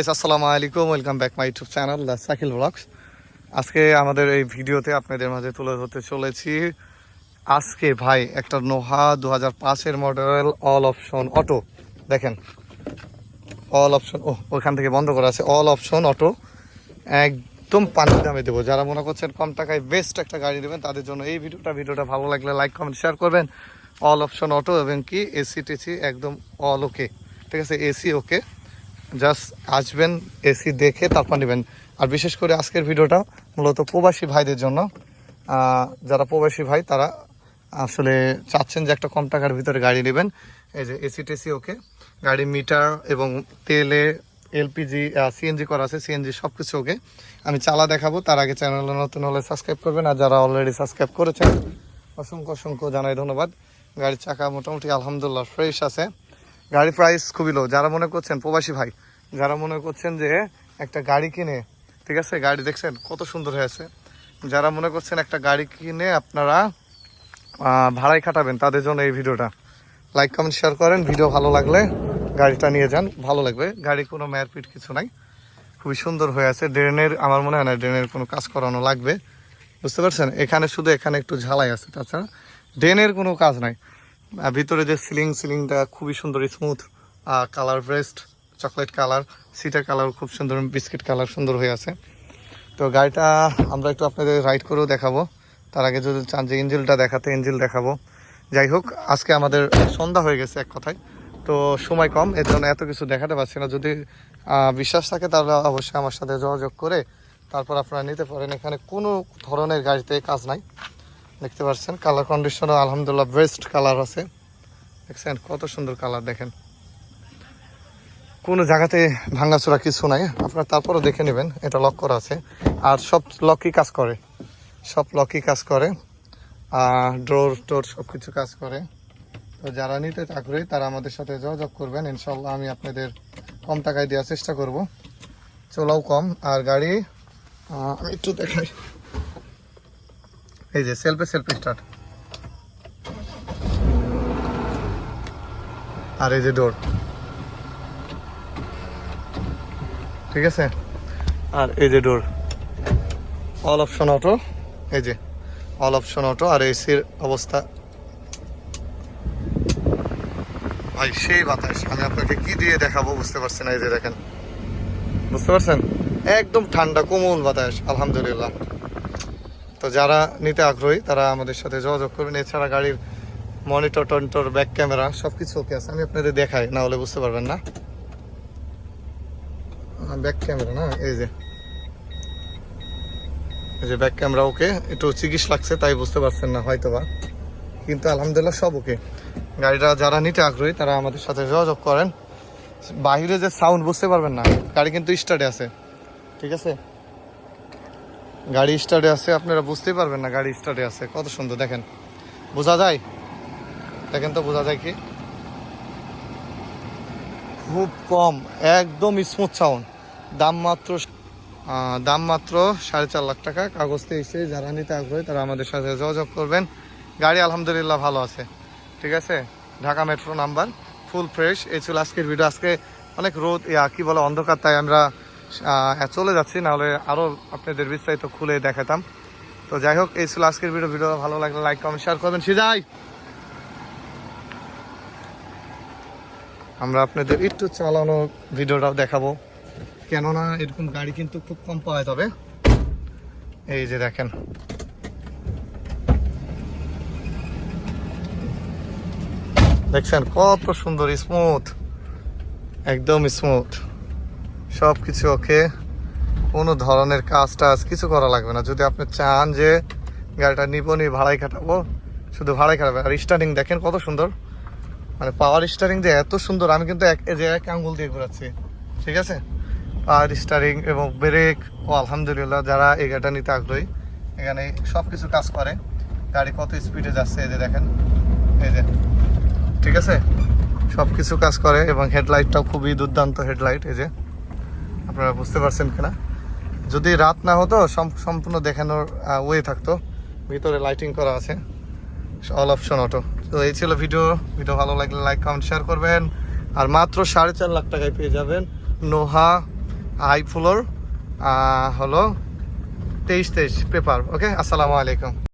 আসসালামু আলাইকুম welcome back my YouTube channel the Sakil blogs আজকে আমাদের এই ভিডিওতে আপনাদের মাঝে তুলে ধরতে চলেছি। আজকে ভাই, একটা নোহা দু হাজার পাঁচের মডেল অল অপশন অটো দেখেন অল অপশন ও ওইখান থেকে বন্ধ করা আছে। অল অপশন অটো একদম পানির দামে দেবো। যারা মনে করছেন কম টাকায় বেস্ট একটা গাড়ি দেবেন তাদের জন্য এই ভিডিওটা ভিডিওটা ভালো লাগলে লাইক কমেন্ট শেয়ার করবেন। অল অপশন অটো এবং কি এসি টেসি একদম অল ওকে ঠিক আছে এসি ওকে জাস্ট আসবেন, এসি দেখে তারপর নেবেন। আর বিশেষ করে আজকের ভিডিওটা মূলত প্রবাসী ভাইদের জন্য। যারা প্রবাসী ভাই, তারা আসলে চাচ্ছেন যে একটা কম টাকার ভিতরে গাড়ি নেবেন। এই যে এসি টেসি ওকে। গাড়ি মিটার এবং তেলে, এলপিজি সিএনজি করা আছে, সিএনজি সব কিছু ওকে। আমি চালা দেখাবো, তার আগে চ্যানেলে নতুন হলে সাবস্ক্রাইব করবেন। আর যারা অলরেডি সাবস্ক্রাইব করেছেন, অসংখ্য অসংখ্য জানাই ধন্যবাদ। গাড়ির চাকা মোটামুটি আলহামদুলিল্লাহ ফ্রেশ আছে। গাড়ি প্রাইস খুবই লো যারা মনে করছেন, প্রবাসী ভাই, যারা মনে করছেন যে একটা গাড়ি কিনে, ঠিক আছে? গাড়ি দেখছেন, কত সুন্দর হয়েছে। যারা মনে করছেন একটা গাড়ি কিনে আপনারা ভাড়ায় খাটাবেন, তাদের জন্য এই ভিডিওটা। লাইক কমেন্ট শেয়ার করেন। ভিডিও ভালো লাগলে গাড়িটা নিয়ে যান। ভালো লাগবে। গাড়ি কোনো মেয়ারপিট কিছু নাই। খুবই সুন্দর হয়ে আছে। ড্রেনের, আমার মনে হয় না, ড্রেনের কোনো কাজ করানো লাগবে। বুঝতে পারছেন? এখানে শুধু এখানে একটু ঝালাই আছে, তাছাড়া ড্রেনের কোনো কাজ নাই। ভিতরে যে সিলিং, সিলিংটা খুবই সুন্দর স্মুথ কালার ব্রেস্ট চকলেট কালার সিটের কালার খুব সুন্দর বিস্কিট কালার সুন্দর হয়ে আছে। তো গাড়িটা আমরা একটু আপনাদের রাইড করেও দেখাবো। তার আগে যদি চান যে ইঞ্জিলটা দেখাতে, ইঞ্জিল দেখাবো। যাই হোক, আজকে আমাদের সন্ধ্যা হয়ে গেছে এক কথায়। তো সময় কম, এর জন্য এত কিছু দেখাতে পারছি না। যদি বিশ্বাস থাকে তাহলে অবশ্যই আমার সাথে যোগাযোগ করে তারপর আপনারা নিতে পারেন। এখানে কোনো ধরনের গাড়িতে কাজ নাই। দেখতে পাচ্ছেন? কালার কন্ডিশনও আলহামদুলিল্লাহ বেস্ট কালার আছে। দেখছেন? কত সুন্দর কালার দেখেন। কোনো জায়গাতে ভাঙাচোরা কিছু নাই। আপনারা তারপরও দেখে নেবেন, এটা লক করা আছে। আর সব লকই কাজ করে। সব লকই কাজ করে। আর ডোর টোর সব কিছু কাজ করে। তো যারা নিতে আগ্রহী, তারা আমাদের সাথে যোগাযোগ করবেন। ইনশাল্লাহ আমি আপনাদের কম টাকায় দেওয়ার চেষ্টা করব। চলাও কম। আর গাড়ি আমি একটু দেখাই। এই যে সেলফে সেলফি স্টার্ট আর এই যে ডোর ঠিক আছে? আর এই যে ডোর অল অপশন অটো এই যে অল অপশন অটো আর এসির অবস্থা। ভাই, সেই বাতাস। আমি আপনাকে কি দিয়ে দেখাবো বুঝতে পারছি না, এই যে দেখেন। বুঝতে পারছেন? একদম ঠান্ডা, কোমল বাতাস। আলহামদুলিল্লাহ। তো যারা নিতে আগ্রহী, তারা আমাদের সাথে যোগাযোগ করবেন। এছাড়া গাড়ির মনিটর, টনিটর, ব্যাক ক্যামেরা সব কিছু ওকে আছে। আমি আপনাদের দেখাই, না হলে বুঝতে পারবেন না। ব্যাক ক্যামেরা না? এই যে। এই যে ব্যাক ক্যামেরা ওকে। একটু চিকিৎসা লাগছে, তাই বুঝতে পারছেন না হয়তো বা কিন্তু আলহামদুলিল্লাহ সব ওকে। গাড়িটা যারা নিতে আগ্রহী, তারা আমাদের সাথে যোগাযোগ করেন। বাইরে যে সাউন্ড বুঝতে পারবেন না। গাড়ি কিন্তু স্টার্টে আছে। ঠিক আছে? গাড়ি স্টার্টে আছে আপনারা বুঝতেই পারবেন না গাড়ি স্টার্টে আছে। কত সুন্দর দেখেন। বোঝা যায়? দেখেন তো বোঝা যায় কি? খুব কম একদম স্মুথ সাউন্ড দাম মাত্র দাম মাত্র সাড়ে চার লাখ টাকা। কাগজতে এসে যারা নিতে আগ্রহী তারা আমাদের সাথে যোগাযোগ করবেন। গাড়ি আলহামদুলিল্লাহ ভালো আছে ঠিক আছে? Dhaka metro number full fresh এই ছিল আজকের ভিডিও আজকে অনেক রোদ ইয়া, কি বলে অন্ধকার তাই আমরা চলে যাচ্ছি, নাহলে আরও আপনাদের বিস্তারিত খুলে দেখাতাম। তো যাই হোক, এই ছিল আজকের ভিডিও ভিডিও ভালো লাগলে লাইক কমেন্ট শেয়ার করবেন। সিজাই! আমরা আপনাদের একটু চালানো ভিডিওটাও দেখাবো। কেননা এরকম গাড়ি কিন্তু খুব কম পাওয়া যাবে এই যে দেখেন। দেখছেন কত সুন্দর স্মুথ একদম স্মুথ সব কিছু ওকে। কোনো ধরনের কাজ টাজ কিছু করা লাগবে না। যদি আপনি চান যে গাড়িটা নিবনি ভাড়াই খাটাবো, শুধু ভাড়াই খাটাবে। আর স্টার্টিং দেখেন কত সুন্দর। মানে পাওয়ার স্টারিং যে এত সুন্দর। আমি কিন্তু এক যে এক আঙ্গুল দিয়ে ঘোরাচ্ছি। ঠিক আছে? পাওয়ার স্টারিং এবং ব্রেক ও, আলহামদুলিল্লাহ, যারা এই গাড়িটা নিতে আগ্রহী, এখানে সব কিছু কাজ করে। গাড়ি কত স্পিডে যাচ্ছে, এই যে দেখেন। এই যে। ঠিক আছে? সব কিছু কাজ করে এবং হেডলাইটটাও খুবই দুর্দান্ত হেডলাইট এই যে। আপনারা বুঝতে পারছেন কিনা? যদি রাত না হতো, সম- সম্পূর্ণ দেখানোর ওয়ে থাকতো। ভিতরে লাইটিং করা আছে। অল অপশন অটো তো এই ছিল ভিডিও ভিডিও ভালো লাগলে লাইক কমেন্ট শেয়ার করবেন। আর মাত্র সাড়ে চার লাখ টাকায় পেয়ে যাবেন নোহা হাই ফ্লোর হলো তেইশ তেইশ পেপার। ওকে আসসালামু আলাইকুম।